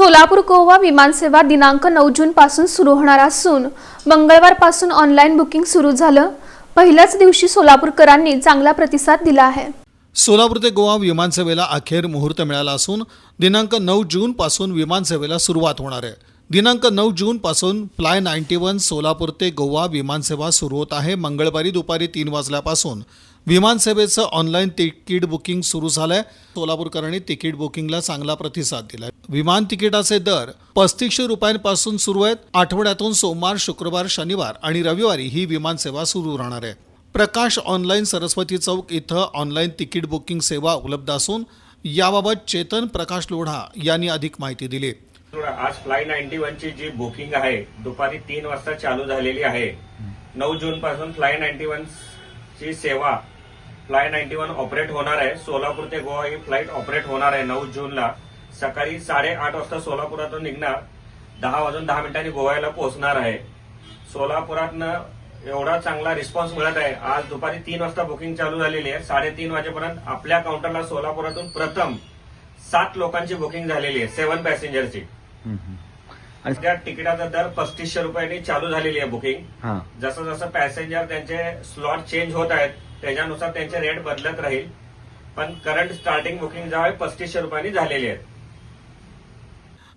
सोलापूर गोवा विमानसेवा दिनांक नऊ जून पासून सुरू होणार असून मंगळवारपासून ऑनलाईन बुकिंग सुरू झालं. पहिल्याच दिवशी सोलापूरकरांनी चांगला प्रतिसाद दिला आहे. सोलापूर ते गोवा विमानसेवेला अखेर मुहूर्त मिळाला असून दिनांक नऊ जून पासून विमानसेवेला सुरुवात होणार आहे. दिनांक नऊ जून पासून फ्लाय नाईन्टी वन सोलापूर ते गोवा विमानसेवा सुरू होत आहे. मंगळवारी दुपारी तीन वाजल्यापासून विमानसेवेचं ऑनलाईन तिकीट बुकिंग सुरू झालंय. सोलापूरकरांनी तिकीट बुकिंगला चांगला प्रतिसाद दिलाय. विमान तिकिटाचे दर पस्तीसशे रुपयांपासून सुरू आहेत. आठवड्यातून सोमवार शुक्रवार शनिवार आणि रविवारी ही विमानसेवा सुरू राहणार आहे. प्रकाश ऑनलाईन सरस्वती चौक इथं ऑनलाईन तिकीट बुकिंग सेवा उपलब्ध असून याबाबत चेतन प्रकाश लोढा यांनी अधिक माहिती दिली. आज फ्लाय नाईन्टी ची जी बुकिंग आहे दुपारी तीन वाजता चालू झालेली आहे. नऊ जून पासून फ्लाय नाईन्टी वन ची सेवा फ्लाय नाईन्टी वन ऑपरेट होणार आहे. सोलापूर ते गोवा ही फ्लाईट ऑपरेट होणार आहे नऊ जूनला. सकाळी साडेआठ वाजता सोलापुरातून निघणार. दहा वाजून दहा मिनिटांनी गोव्याला पोहोचणार आहे. सोलापुरातनं एवढा चांगला रिस्पॉन्स मिळत आहे. आज दुपारी तीन वाजता बुकिंग चालू झालेली आहे. साडेतीन वाजेपर्यंत आपल्या काउंटरला सोलापुरातून प्रथम सात लोकांची बुकिंग झालेली आहे. सेव्हन पॅसेंजरची. आणि त्या तिकिटाचा दर पस्तीसशे रुपयांनी चालू झालेली आहे बुकिंग. जसं जसं पॅसेंजर त्यांचे स्लॉट चेंज होत आहेत त्याच्यानुसार त्यांचे रेट बदलत राहील. पण करंट स्टार्टिंग बुकिंग जे आहे पस्तीसशे रुपयांनी झालेली आहे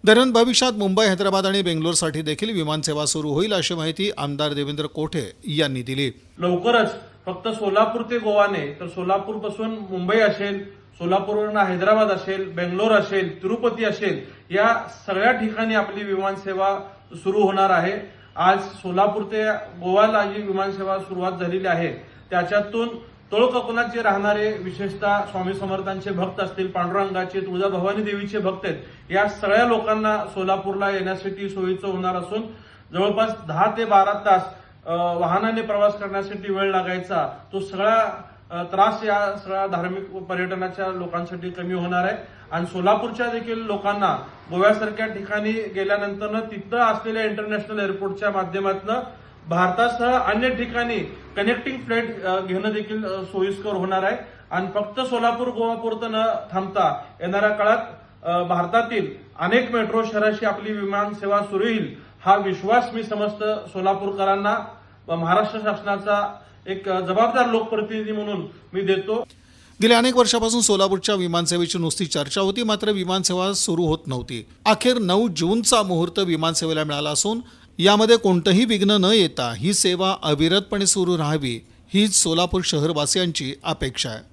दरम्यान भविष्यात मुंबई हैदराबाद आणि बेंगलोरसाठी देखील विमानसेवा सुरू होईल अशी माहिती आमदार देवेंद्र कोठे यांनी दिली. लवकरच फक्त सोलापूर ते गोवाने तर सोलापूरपासून मुंबई असेल सोलापूरवरून हैदराबाद असेल बेंगलोर असेल तिरुपती असेल या सगळ्या ठिकाणी आपली विमानसेवा सुरू होणार आहे. आज सोलापूर ते गोवाला जी विमानसेवा सुरुवात झालेली आहे. त्याच्यातून तोळकोकणात जे राहणारे विशेषतः स्वामी समर्थांचे भक्त असतील पांडुरंगाचे तुळजाभवानी देवीचे भक्त आहेत या सगळ्या लोकांना सोलापूरला येण्यासाठी सोयीचं होणार असून जवळपास दहा ते बारा तास वाहनाने प्रवास करण्यासाठी वेळ लागायचा तो सगळा त्रास या सगळ्या धार्मिक पर्यटनाच्या लोकांसाठी कमी होणार आहे. आणि सोलापूरच्या देखील लोकांना गोव्यासारख्या ठिकाणी गेल्यानंतर तिथं असलेल्या इंटरनॅशनल एअरपोर्टच्या माध्यमातून भारतासह अन्य ठिकाणी कनेक्टिंग फ्लाईट घेणं देखील सोयीस्कर होणार आहे. आणि फक्त सोलापूर गोवापुरतं न थांबता येणाऱ्या काळात भारतातील अनेक मेट्रो शहराशी आपली विमान सेवा सुरू येईल हा विश्वास मी समस्त सोलापूरकरांना महाराष्ट्र शासनाचा एक जबाबदार लोकप्रतिनिधी म्हणून मी देतो. गेल्या अनेक वर्षापासून सोलापूरच्या विमानसेवेची नुसती चर्चा होती मात्र विमानसेवा सुरू होत नव्हती. अखेर नऊ जूनचा मुहूर्त विमानसेवेला मिळाला असून यामध्ये कोणतंही विघ्न न येता ही सेवा अविरतपणे सुरू राहावी हीच सोलापूर शहरवासियांची अपेक्षा आहे.